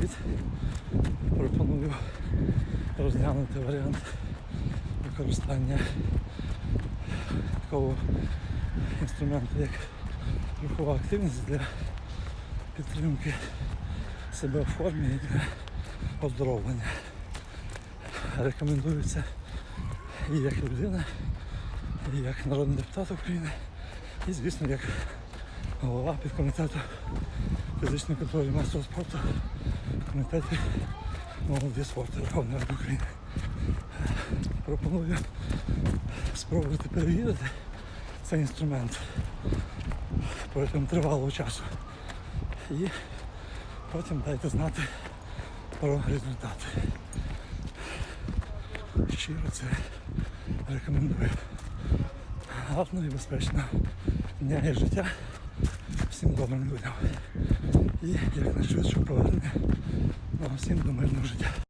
привіт. Пропоную розглянути варіант використання такого інструменту, як рухова активність для підтримки себе в формі і для оздоровлення. Рекомендується і як людина, і як народний депутат України, і, звісно, як голова підкомітету фізичного контролю масового спорту комітеті молоді спорту Верховної Ради України. Пропоную спробувати перевірити цей інструмент протягом тривалого часу. І потім дайте знати про результати. Щиро це рекомендую. Гарного і безпечного дня і життя всім добрим людям. І якнайшвидшого повернення нам всім до мирного життя.